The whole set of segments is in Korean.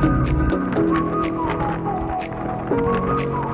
Thank you.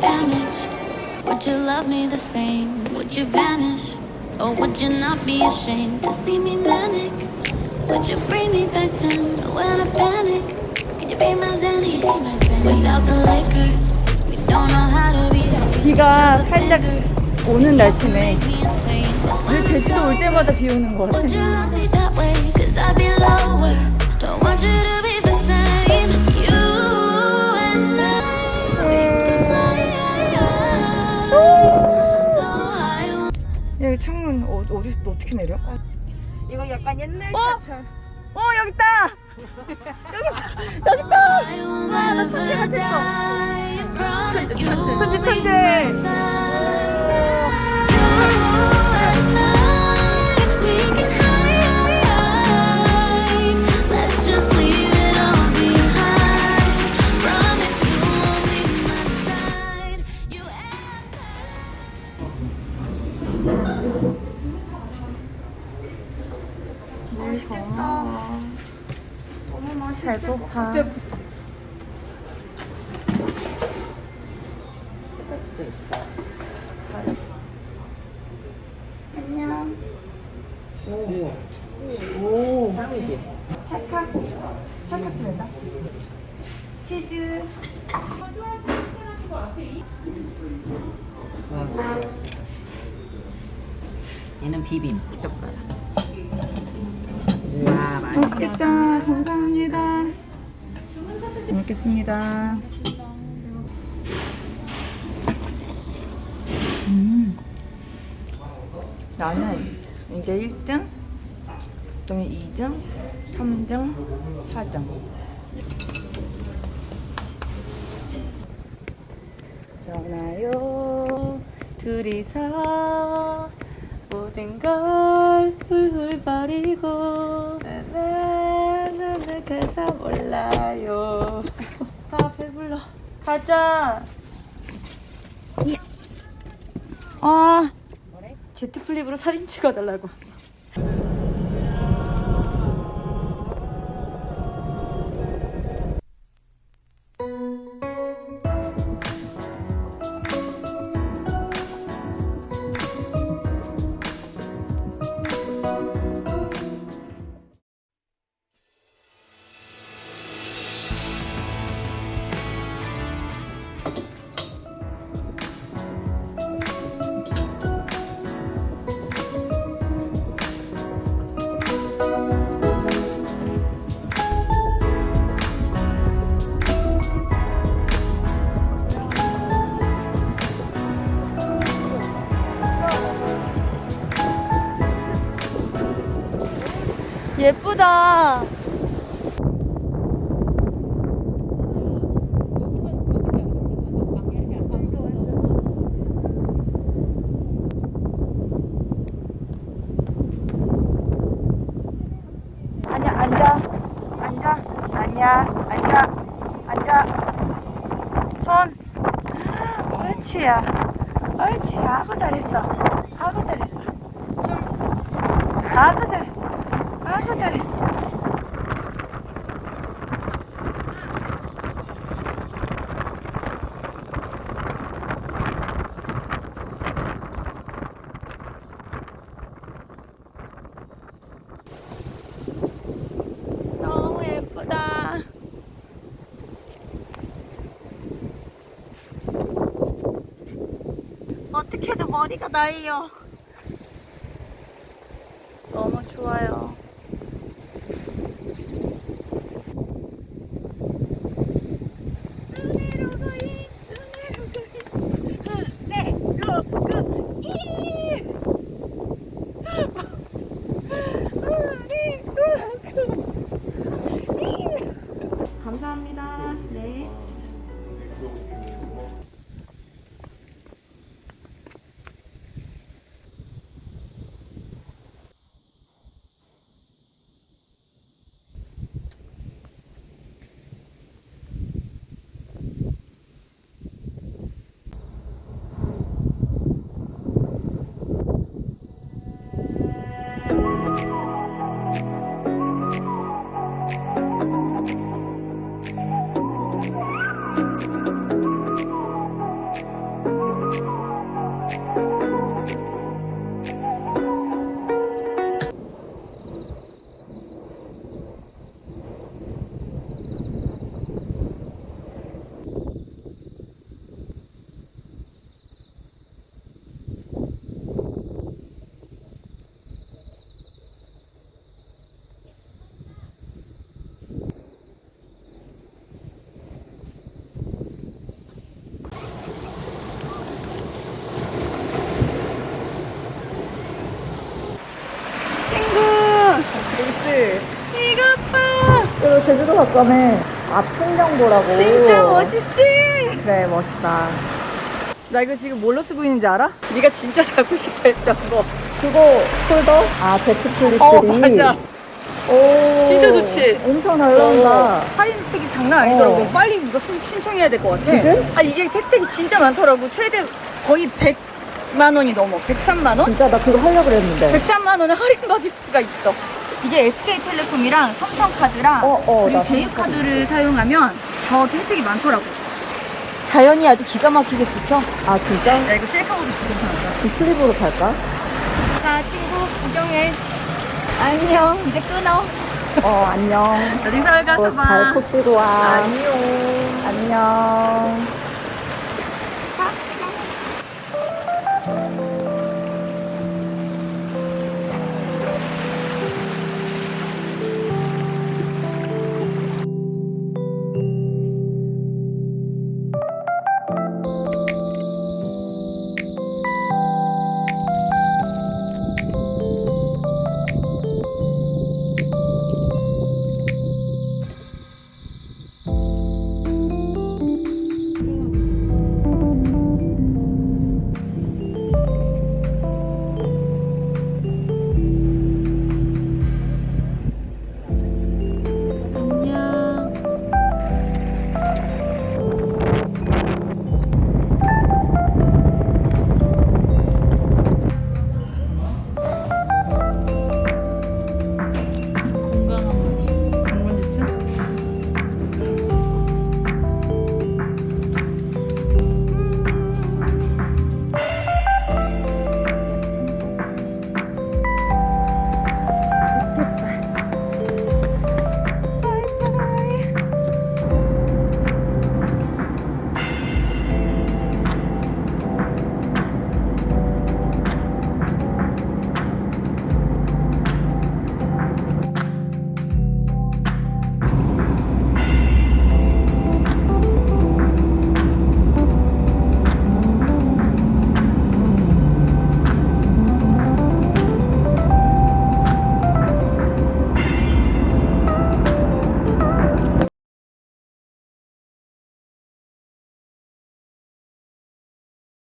damaged, would you love me the same? Would you vanish? Or would you not be ashamed to see me manic? Would you bring me back down when I panic? Could you be my Zanny? Without the liquor, we don't know how to be 비가 살짝 오는 날씨네. Make me insane. But 오늘 when 제주도 올 it's 때마다 비 오는 것 같아. Would you love me that way? Cause I'd be lower. Don't want you to 창문 어, 어디서 너 어떻게 내려? 이거 약간 옛날 어? 차철. 어 여기 있다. 여기 있다. 여기 있다. 와, 나 천재 같았어. 천재 천재, 천재. 배고파. 진짜 예쁘다. 안녕. 오. 오. 짱이지. 찰칵. 찰칵 된다. 치즈. 와 진짜 맛있다. 얘는 비빔. 우 와 맛있겠다. 감사합니다. 잘 먹겠습니다. 음. 나는 이제 1등, 그다음에 2등, 3등, 4등. 일어나요. 둘이서 모든 걸 훌훌 버리고 나나나나 가사 몰라요. 아 배불러. 가자. 예. 아. 제트 플립으로 사진 찍어달라고. 예쁘다. 아니야 앉아. 앉아. 아니야. 앉아. 앉아. 손. 옳지야. 옳지. 아고 잘했어. 아고 잘했어. 아고 잘했어. 아고 잘했어 너무 예쁘다 어떻게 해도 머리가 나요. 너무 좋아요. 감사합니다. 네. 그리스. 이것 봐. 이거 제주도 갔다며. 아, 풍경보라고. 진짜 멋있지? 그래, 멋있다. 나 이거 지금 뭘로 쓰고 있는지 알아? 네가 진짜 사고 싶어 했던 거. 그거 폴더? 아, 베트 플리스리. 어, 맞아. 오. 진짜 좋지? 엄청 잘 나온다. 할인 혜택이 장난 아니더라고. 어. 너 빨리 이거 신- 신청해야 될 것 같아. 그래? 아, 이게 혜택이 진짜 많더라고. 최대 거의 100만 원이 넘어. 103만 원? 진짜 나 그거 하려고 그랬는데. 103만 원을 할인받을 수가 있어. 이게 SK텔레콤이랑 삼성카드랑 어, 어, 그리고 나 제휴카드를 사용하면 더 혜택이 많더라고. 자연이 아주 기가 막히게 지켜. 아, 진짜? 야, 이거 셀카보드 지금 사는 이 클립으로 갈까? 자, 친구 구경해. 안녕. 이제 끊어. 어, 안녕. 나중에 서울 가서 뭐, 봐. 잘 코치고 와. 안녕. 안녕.